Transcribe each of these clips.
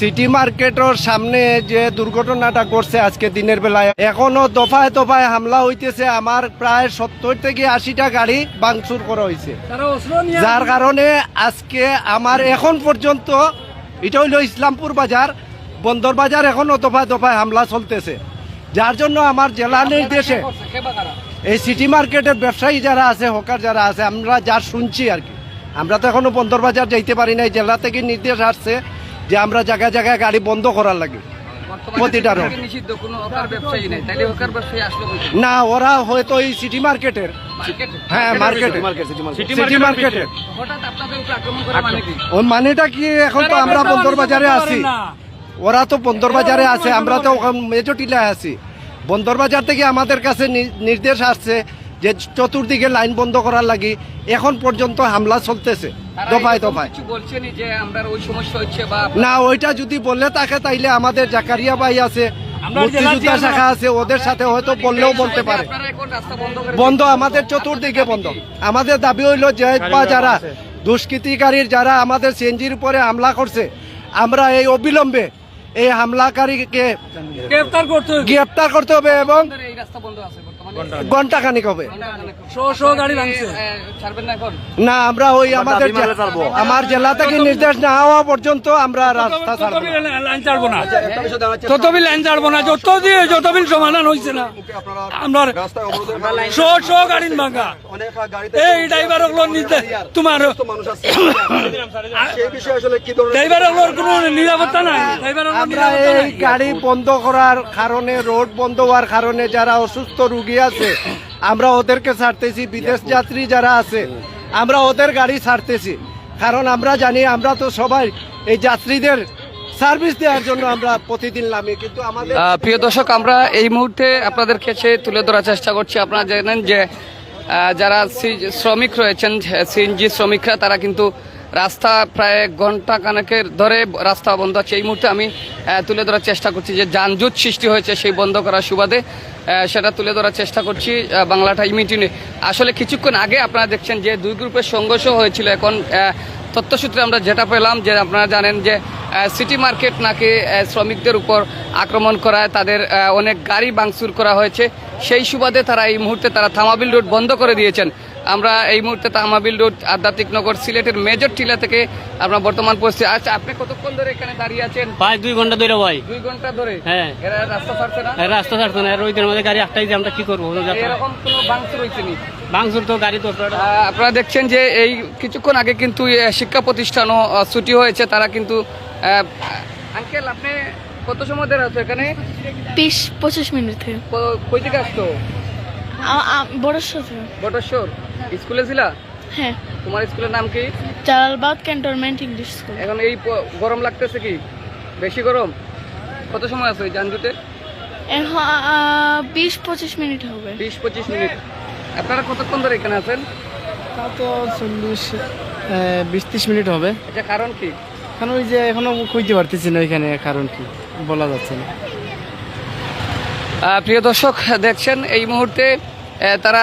City মার্কেটের সামনে যে দুর্ঘটনাটা করছে আজকে দিনের বেলায় এখনও দফায় দফায় হামলা হইতেছে। আমার প্রায় সত্তর থেকে আশিটা গাড়ি বাংচুর করা হয়েছে যার কারণে আজকে আমার এখন পর্যন্ত এটা হইল ইসলামপুর বাজার বন্দর বাজার এখনও দফায় দফায় হামলা চলতেছে। যার জন্য আমার জেলা নির্দেশে এই সিটি মার্কেটের ব্যবসায়ী যারা আছে হকার যারা আছে আমরা যা শুনছি আর কি। আমরা তো এখনও বন্দর বাজার যাইতে পারি নাই জেলা থেকে নির্দেশ আসছে। যে আমরা জায়গায় জায়গায় গাড়ি বন্ধ করার লাগে। প্রতিটা রোড। না ওরা হয়তো এই সিটি মার্কেটের হ্যাঁ মার্কেটে সিটি মার্কেটে হঠাৎ আপনাদের উপর আক্রমণ করা মানে কি? ওই মানেটা কি? এখন তো আমরা বন্দর বাজারে আছি। ওরা তো বন্দর বাজারে আছে আমরা তো মেজটিলায় আছি। বন্দর বাজার থেকে আমাদের কাছে নি- নির্দেশ আসছে যে চতুর্দিকে লাইন বন্ধ করার লাগি এখন পর্যন্ত হামলা চলতেছে। দফায় দফায়। কিছু বলছেনই যে আমরা ওই সমস্যা হচ্ছে বা না ওইটা যদি বললে তাকে তাইলে আমাদের জাকারিয়া ভাই আছে মুক্তিযোদ্ধা শাখা আছে ওদের সাথে হয়তো বললেও বলতে পারে। বন্ধ আমাদের চতুর্দিকে বন্ধ। আমাদের দাবি হইল যে বা যারা দুষ্কৃতিকারীর যারা আমাদের সিএনজির উপরে হামলা করছে আমরা এই অবিলম্বে এই হামলাকারীকে গ্রেফতার করতে হবে। গ্রেপ্তার করতে হবে এবং ঘণ্টা খানিক হবে। শো শো গাড়ি ভাঙছে। এ, ছাড়বেন না আমরা ওই আমাদের আমার জেলা থেকে নির্দেশ না হওয়া পর্যন্ত আমরা রাস্তা ছাড়বো না। ততবিল লাইন ছাড়বো না। যত দিয়ে যতবিল সমাধান হয়েছে না আমরা শো শো গাড়ি ভাঙা। এই ড্রাইভার নিতে তোমার ড্রাইভার কোনো নিরাপত্তা নাই। ড্রাইভার এই গাড়ি বন্ধ করার কারণে রোড বন্ধ হওয়ার কারণে যারা অসুস্থ রুগী আছে। আমরা ওদেরকে ছাড়তেছি, বিদেশ যাত্রী যারা আছে, আমরা ওদের গাড়ি ছাড়তেছি। কারণ আমরা জানি, আমরা তো সবাই এই যাত্রীদের সার্ভিস দেওয়ার জন্য আমরা প্রতিদিন নামি, কিন্তু আমাদের প্রিয় দর্শক, আমরা এই মুহূর্তে আপনাদের কাছে তুলে ধরার চেষ্টা করছি। আপনারা জানেন যে যারা শ্রমিক রয়েছেন, সিএনজি শ্রমিকরা, তারা কিন্তু রাস্তা প্রায় ঘণ্টা কানেকের ধরে রাস্তা বন্ধ আছে। এই মুহূর্তে আমি তুলে ধরার চেষ্টা করছি যে যানজট সৃষ্টি হয়েছে সেই বন্ধ করার সুবাদে সেটা তুলে ধরার চেষ্টা করছি বাংলাটা মিটিংয়ে আসলে কিছুক্ষণ আগে আপনারা দেখছেন যে দুই গ্রুপের সংঘর্ষ হয়েছিল। এখন তথ্যসূত্রে আমরা যেটা পেলাম যে আপনারা জানেন যে সিটি মার্কেট নাকি শ্রমিকদের উপর আক্রমণ করায় তাদের অনেক গাড়ি ভাঙচুর করা হয়েছে। সেই সুবাদে তারা এই মুহূর্তে তারা থামাবিল রোড বন্ধ করে দিয়েছেন। আমরা এই মুহূর্তে তামাবিল রোড আধ্যাত্মিক নগর সিলেটের মেজর টিলা থেকে আমরা বর্তমান পরিস্থিতি আচ্ছা আপনি কতক্ষণ ধরে এখানে দাঁড়িয়ে আছেন? প্রায় দুই ঘণ্টা ধরে ভাই। দুই ঘণ্টা ধরে? হ্যাঁ। এরা রাস্তা ছাড়ছে না? রাস্তা ছাড়তো না। আর ওইদের মধ্যে গাড়ি যে আমরা কি করব? এরকম কোনো ভাঙচুর হয়েছে নি? ভাঙচুর তো গাড়ি তো আপনারা দেখছেন যে এই কিছুক্ষণ আগে কিন্তু শিক্ষা প্রতিষ্ঠানও ছুটি হয়েছে। তারা কিন্তু আঙ্কেল আপনি কত সময় ধরে আছো এখানে? বিশ পঁচিশ মিনিট। থেকে কই থেকে আসতো আ- আ- বড় সাথে বটেশ্বর? স্কুলে ছিলা? হ্যাঁ। তোমার স্কুলের নাম কি? Jalalabad cantonment English school. এখন এই গরম লাগতেছে কি? বেশি গরম? কত সময় আছে এখন আ- বিশ পঁচিশ মিনিট হবে। বিশ পঁচিশ মিনিট। আপনারা কতক্ষণ ধরে এখানে আছেন? তা তো চল্লিশ বিশ ত্রিশ মিনিট হবে। এটা কারণ কি? কারণ ওই যে এখনও খুঁজতে পারতেছি না ওইখানে কারণ কি বলা যাচ্ছে না। প্রিয় দর্শক দেখছেন এই মুহূর্তে তারা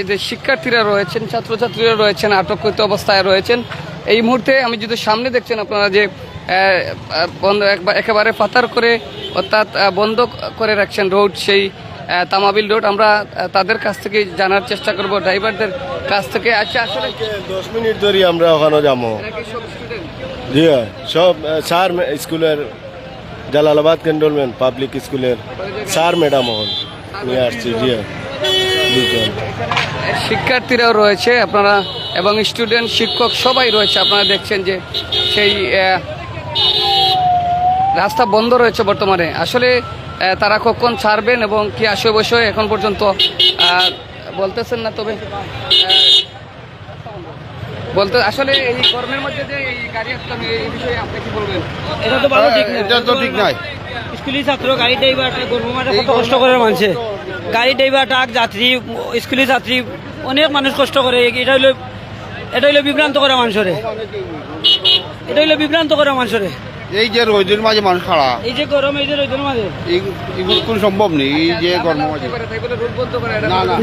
যে শিক্ষার্থীরা রয়েছেন ছাত্রছাত্রীরা রয়েছেন আটককৃত অবস্থায় রয়েছেন। এই মুহূর্তে আমি যদি সামনে দেখছেন আপনারা যে বন্ধ একবা- একেবারে পাতার করে অর্থাৎ বন্ধ করে রাখছেন রোড সেই তামাবিল রোড আমরা তাদের কাছ থেকে জানার চেষ্টা করব ড্রাইভারদের কাছ থেকে। আচ্ছা আসলে দশ মিনিট ধরে আমরা ওখানে যাব। সব জি হ্যাঁ, সব স্যার স্কুলের জালালাবাদ ক্যান্টনমেন্ট পাবলিক স্কুলের স্যার ম্যাডাম হন নিয়ে আসছি জি দুজন শিক্ষার্থীরাও রয়েছে আপনারা এবং স্টুডেন্ট শিক্ষক সবাই রয়েছে। আপনারা দেখছেন যে সেই রাস্তা বন্ধ রয়েছে বর্তমানে। আসলে তারা কখন ছাড়বেন এবং কি আসে বসে এখন পর্যন্ত বলতেছেন না তবে বলতে আসলে এই গরমের মধ্যে যে এই গাড়ি আসলাম এই বিষয়ে আপনি কি বলবেন? এটা তো ভালো ঠিক না এটা তো ঠিক নাই। স্কুলি ছাত্র গাড়ি ড্রাইভার মাঠে কত কষ্ট করে মানুষে গাড়ি ড্রাইভার ট্রাক যাত্রী স্কুলি যাত্রী অনেক মানুষ কষ্ট করে। এটা হইল এটা হইল বিভ্রান্ত করা মানুষরে। এটা হইল বিভ্রান্ত করা মানুষরে। এই যে রোদের মাঝে মানুষ খাড়া। এই যে গরম এই যে রোদের মাঝে। এগুলো কোন সম্ভব নেই এই যে গরম মাঝে।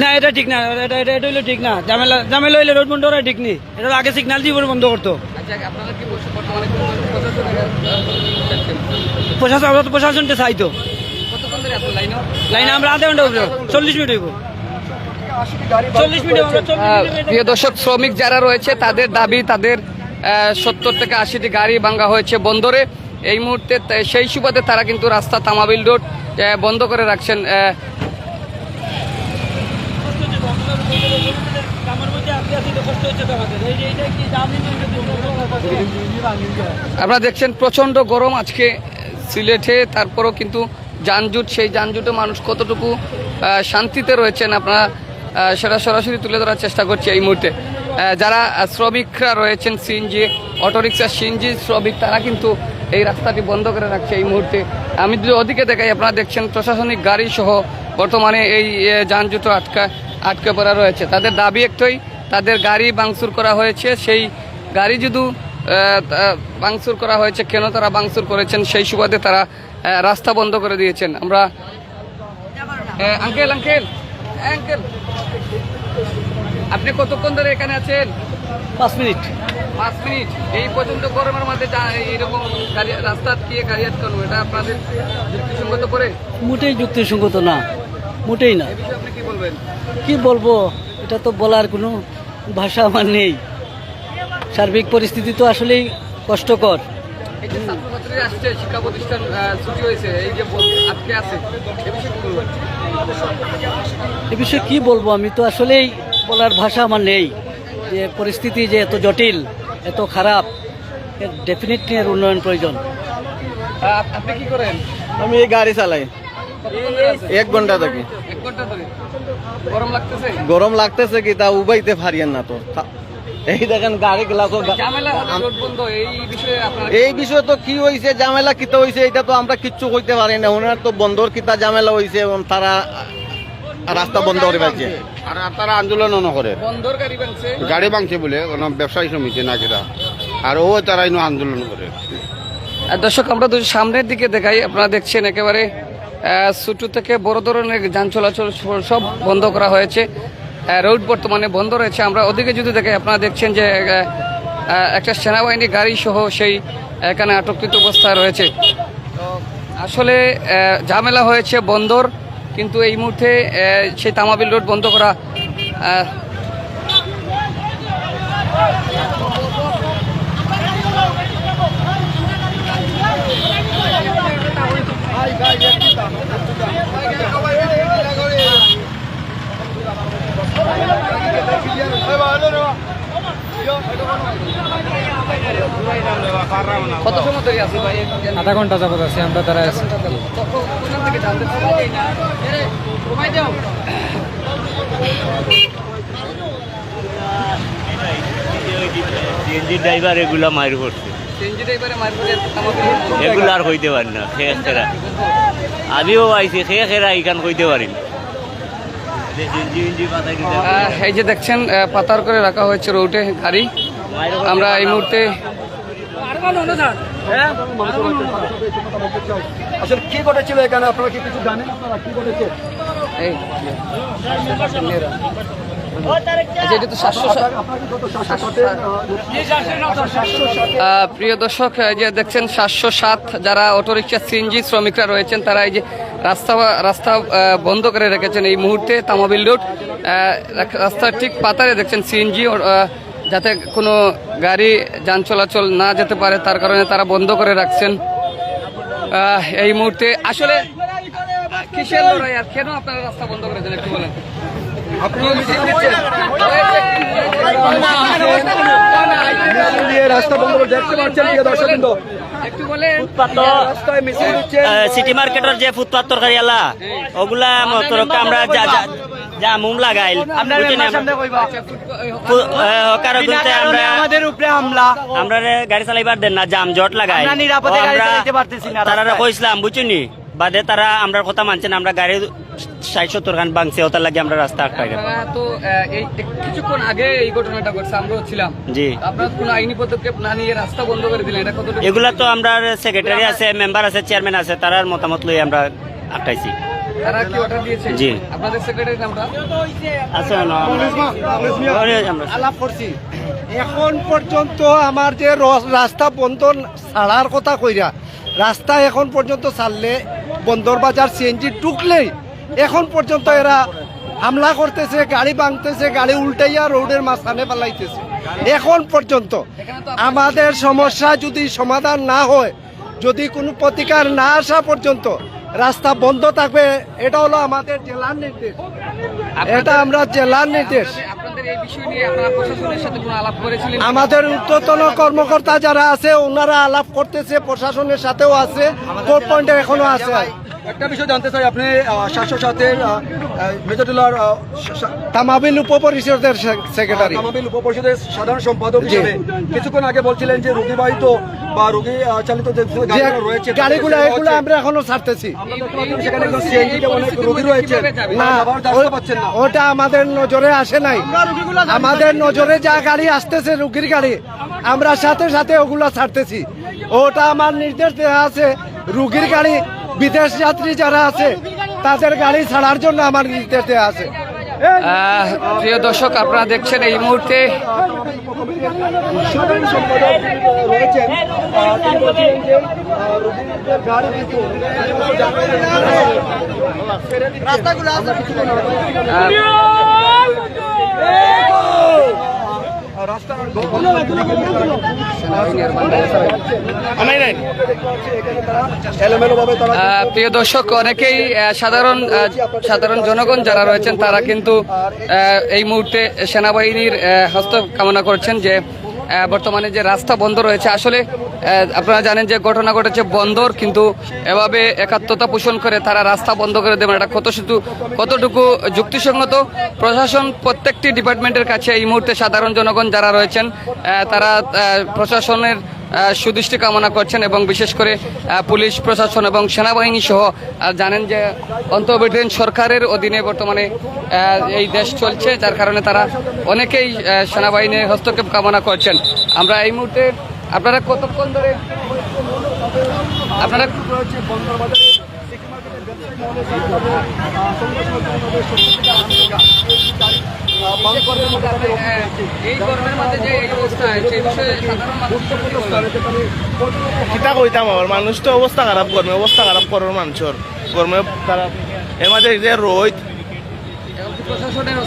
না এটা ঠিক না এটা এটা এটা হইল ঠিক না। জামেলা ঝামেলা হইলে রোড বন্ধ করা ঠিক নেই। এটা আগে সিগন্যাল দিয়ে বন্ধ করতো। প্রশাসন আমরা তো প্রশাসনটা চাইতো। লাইনে আমরা আধা ঘণ্টা চল্লিশ মিনিট হইব। প্রিয় দর্শক শ্রমিক যারা রয়েছে তাদের দাবি তাদের সত্তর থেকে আশিটি গাড়ি ভাঙ্গা হয়েছে বন্দরে। এই মুহূর্তে সেই সুবাদে তারা কিন্তু রাস্তা তামাবিল রোড বন্ধ করে রাখছেন আপনারা দেখছেন প্রচণ্ড গরম আজকে সিলেটে তারপরও কিন্তু যানজট, সেই যানজটে মানুষ কতটুকু শান্তিতে রয়েছেন আপনারা সেটা সরাসরি তুলে ধরার চেষ্টা করছি এই মুহূর্তে। যারা শ্রমিকরা রয়েছেন সিএনজি অটোরিক্সা সিএনজি শ্রমিক, তারা কিন্তু এই রাস্তাটি বন্ধ করে রাখছে এই মুহূর্তে। আমি যদি ওদিকে দেখাই, আপনারা দেখছেন প্রশাসনিক গাড়ি সহ বর্তমানে এই যানজট আটকা, আটকে পড়া রয়েছে। তাদের দাবি একটাই, তাদের গাড়ি বাংসুর করা হয়েছে, সেই গাড়ি যদি বাংসুর করা হয়েছে, কেন তারা বাংসুর করেছেন, সেই সুবাদে তারা রাস্তা বন্ধ করে দিয়েছেন। আমরা আঙ্কেল আঙ্কেল আঙ্কেল আপনি কতক্ষণ ধরে এখানে আছেন? পাঁচ মিনিট। পাঁচ মিনিট। এই পর্যন্ত গরমের মধ্যে এইরকম রাস্তা আটকিয়ে গাড়ি আটকানো এটা আপনাদের যুক্তিসঙ্গত করে? মোটেই যুক্তিসঙ্গত না। মোটেই না। আপনি কি বলবেন? কি বলব? এটা তো বলার কোনো ভাষা আমার নেই। সার্বিক পরিস্থিতি তো আসলেই কষ্টকর। এই যে ছাত্রছাত্রী আসছে শিক্ষা প্রতিষ্ঠান ছুটি হয়েছে এই যে বল- আছে এ বিষয়ে কি বলবেন? এ বিষয়ে কি বলব? আমি তো আসলেই বলার ভাষা আমার নেই। যে পরিস্থিতি যে এত জটিল এত খারাপ ডেফিনেটলি এর উন্নয়ন প্রয়োজন। আপনি কি করেন? আমি এই গাড়ি চালাই। এক ঘণ্টা থাকি। এক ঘণ্টা ধরে। গরম লাগতেছে? গরম লাগতেছে কি তা উবাইতে পারিয়েন না তা- এই দেখেন গাড়ি গুলা তো এই বিষয়ে আপনার এই বিষয় তো কি হয়েছে ঝামেলা কিতা হয়েছে এটা তো আমরা কিচ্ছু কইতে পারি না। ওনার তো বন্দর কিতা ঝামেলা হয়েছে এবং তারা রাস্তা বন্ধ করে পাইছে আর তারা আন্দোলনও নকরে। বন্দর গাড়ি ভাঙছে। বলে কোনো ব্যবসায়ী সমিতি না কেটা আর ও তারা আন্দোলন করে। আর দর্শক আমরা তো সামনের দিকে দেখাই। আপনারা দেখছেন একেবারে ছোটো থেকে বড় ধরনের যান চলাচল সব বন্ধ করা হয়েছে। রোড বর্তমানে বন্ধ রয়েছে। আমরা ওদিকে যদি দেখে আপনারা দেখছেন যে একটা সেনাবাহিনী গাড়ি সহ সেই, এখানে আটককৃত অবস্থায় রয়েছে। আসলে ঝামেলা হয়েছে বন্দর, কিন্তু এই মুহূর্তে সেই তামাবিল রোড বন্ধ করা কত সময় ধরে আছে ভাই? আধা ঘণ্টা যাবত আছে আমরা তারা দাও সিএনজি ড্রাইভার এগুলা মার করছে। সিএনজি ড্রাইভারে মার করে আমাদের এগুলো আর কইতে পারি না খেয়ে খেরা আমিও আইছি খেয়ে খেরা ইখান কইতে পারি না। এই যে দেখছেন আহ, পাতার করে রাখা হয়েছে রোডে গাড়ি। আমরা এই মুহূর্তে আসলে কি ঘটেছিল এখানে? আপনারা কি কিছু জানেন? আপনারা কি ঘটেছে? আচ্ছা, প্রিয় দর্শক এই যে দেখছেন সাতশো সাত যারা অটোরিকশা সিএনজি শ্রমিকরা রয়েছেন তারা এই যে রাস্তা রাস্তা বন্ধ করে রেখেছেন এই মুহূর্তে তামাবিল রোড। রাস্তার ঠিক পাতারে দেখছেন সিএনজি যাতে কোনো গাড়ি যান চলাচল না যেতে পারে তার কারণে তারা বন্ধ করে রাখছেন। আহ, এই মুহূর্তে আসলে কিসের লড়াই আর কেন আপনারা রাস্তা বন্ধ করেছেন একটু বলেন? রাস্তা বন্ধ করে দেখতে পাচ্ছেন প্রিয় দর্শক কিন্তু একটু বলেন। রাস্তায় মিছিল হচ্ছে সিটি মার্কেটের যে ফুটপাত তরকারি আলা ওগুলা আমরা যা মুম লাগাইল। আমরা আমাদের উপরে হামলা। আমরা গাড়ি চালাইবার দেন না জাম জট লাগাই। নিরাপদে গাড়ি আমরা পারতেছি না তারা। কইছিলাম বুঝছেনি বাদে তারা আমরা কথা মানছেন আমরা গাড়ি ষাট সত্তর খান ভাঙছে ওটার লাগে আমরা রাস্তা আটকাই রাখব আপনারা তো আহ, কিছুক্ষণ আগে এই ঘটনাটা ঘটছে আমরাও ছিলাম। জি। আপনার কোনো আইনি পদক্ষেপ না নিয়ে রাস্তা বন্ধ করে দিলেন এটা কত এগুলা তো আমরা সেক্রেটারি আছে মেম্বার আছে চেয়ারম্যান আছে তারার মতামত লই আমরা আটকাইছি। তারা কি অর্ডার দিয়েছে? জি। আপনাদের সেক্রেটারি নামটা? আছে আমরা আলাপ করছি। এখন পর্যন্ত আমার যে র- রাস্তা বন্ধ ছাড়ার কথা কইরা রাস্তা এখন পর্যন্ত ছাড়লে বন্দর বাজার সিএনজি ঢুকলেই এখন পর্যন্ত এরা হামলা করতেছে গাড়ি ভাঙতেছে গাড়ি উল্টাইয়া রোডের মাঝখানে পালাইতেছে। এখন পর্যন্ত আমাদের সমস্যা যদি সমাধান না হয় যদি কোনো প্রতিকার না আসা পর্যন্ত রাস্তা বন্ধ থাকবে এটা হলো আমাদের জেলার নির্দেশ। এটা আমরা জেলার নির্দেশ। আমাদের উত্তরতন কর্মকর্তা যারা আছে ওনারা আলাপ করতেছে প্রশাসনের সাথেও আছে কোর্ট পয়েন্টে এখনও আছে। একটা বিষয় জানতে চাই আপনি শাসক সাথের মেজরটিলার তামাবিল উপপরিষদের সেক্রেটারি। তামাবিল উপপরিষদের সাধারণ সম্পাদক হিসেবে কিছুক্ষণ আগে বলছিলেন যে রোগীবাহিত বা রোগী চালিত যে গাড়িগুলো রয়েছে গাড়িগুলো এগুলো আমরা এখনও ছাড়তেছি। রোগী রয়েছে না আবার রাস্তা পাচ্ছেন না। ওটা আমাদের নজরে আসে নাই। আমাদের নজরে যা গাড়ি আসতেছে রুগীর গাড়ি আমরা সাথে সাথে ওগুলো ছাড়তেছি। ওটা আমার নির্দেশ দেওয়া আছে রুগীর গাড়ি বিদেশ যাত্রী যারা আছে তাদের গাড়ি ছাড়ার জন্য আমার নির্দেশ দেওয়া আছে আহ, প্রিয় দর্শক আপনারা দেখছেন এই মুহূর্তে রাস্তাগুলো রাস্তা এলোমেলো ভাবে তারা আহ, প্রিয় দর্শক, অনেকেই সাধারণ সাধারণ জনগণ যারা রয়েছেন, তারা কিন্তু এই মুহূর্তে সেনাবাহিনীর হস্ত কামনা করছেন যে বর্তমানে যে রাস্তা বন্ধ রয়েছে, আসলে আপনারা জানেন যে ঘটনা ঘটেছে বন্দর, কিন্তু এভাবে একাত্মতা পোষণ করে তারা রাস্তা বন্ধ করে দেবেন এটা কত শুধু, কতটুকু যুক্তিসঙ্গত? প্রশাসন প্রত্যেকটি ডিপার্টমেন্টের কাছে এই মুহূর্তে সাধারণ জনগণ যারা রয়েছেন তারা প্রশাসনের সুদৃষ্টি কামনা করছেন এবং বিশেষ করে পুলিশ, প্রশাসন এবং সেনাবাহিনী সহ জানেন যে অন্তর্বর্তীকালীন সরকারের অধীনে বর্তমানে এই দেশ চলছে, যার কারণে তারা অনেকেই সেনাবাহিনীর হস্তক্ষেপ কামনা করছেন। আমরা এই মুহূর্তে, আপনারা কতক্ষণ ধরে আপনারা কইতাম আমার মানুষ তো অবস্থা খারাপ করবে অবস্থা খারাপ করার মানুষের। গরমে খারাপ। এর মাঝে যে প্রশাসনের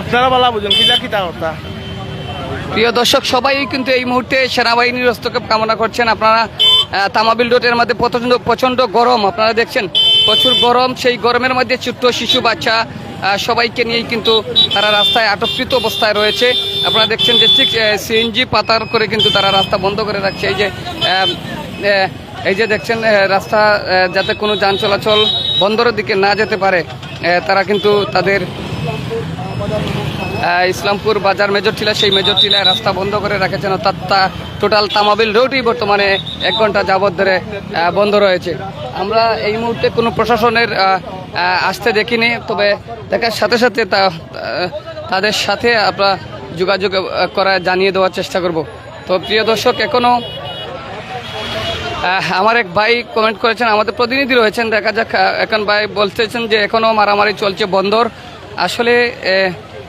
আপনারা বলা বুঝুন, কিতা কিতা কথা? প্রিয় দর্শক, সবাই কিন্তু এই মুহূর্তে সেনাবাহিনীর হস্তক্ষেপ কামনা করছেন। আপনারা তামাবিল রোডের মধ্যে প্রচণ্ড প্রচণ্ড গরম। আপনারা দেখছেন, প্রচুর গরম। সেই গরমের মধ্যে ছোট্ট শিশু, বাচ্চা সবাইকে নিয়েই কিন্তু তারা রাস্তায় আটককৃত অবস্থায় রয়েছে। আপনারা দেখছেন যে ঠিক সিএনজি পাতার করে কিন্তু তারা রাস্তা বন্ধ করে রাখছে। এই যে এই যে দেখছেন রাস্তা যাতে কোনো যান চলাচল বন্দরের দিকে না যেতে পারে তারা কিন্তু তাদের ইসলামপুর বাজার মেজর টিলা, সেই মেজর টিলায় রাস্তা বন্ধ করে রেখেছেন। অর্থাৎ টোটাল তামাবিল রোডই বর্তমানে এক ঘণ্টা যাবৎ ধরে বন্ধ রয়েছে। আমরা এই মুহূর্তে কোনো প্রশাসনের আসতে দেখিনি, তবে দেখার সাথে সাথে তা তাদের সাথে আমরা যোগাযোগ করা, জানিয়ে দেওয়ার চেষ্টা করব। তো প্রিয় দর্শক এখনও আমার এক ভাই কমেন্ট করেছেন, আমাদের প্রতিনিধি রয়েছেন, দেখা যাক এখন ভাই বলতেছেন যে এখনও মারামারি চলছে বন্দর। আসলে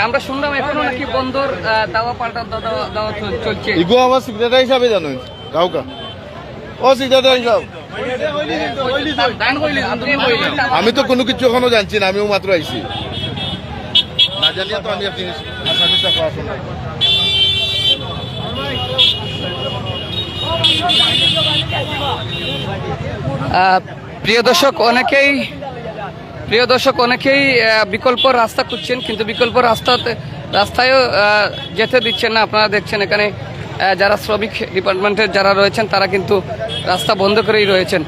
আমরা শুনলাম এখনও নাকি বন্দর আহ, দাওয়া পাল্টা দাওয়া দাওয়া চলছে। ইগো আমার সিক্রেটারি হিসাবে জানো ও হিসাব। আমি তো কোনো কিছু এখনও জানছি না আমিও মাত্র আইছি। না জানিয়ে তো আমি আপনি প্রিয় দর্শক, অনেকেই প্রিয় দর্শক, অনেকেই বিকল্প রাস্তা খুঁজছেন, কিন্তু বিকল্প রাস্তাতে রাস্তায়ও যেতে দিচ্ছেন না। আপনারা দেখছেন এখানে যারা শ্রমিক ডিপার্টমেন্টের যারা রয়েছেন, তারা কিন্তু রাস্তা বন্ধ করেই রয়েছেন।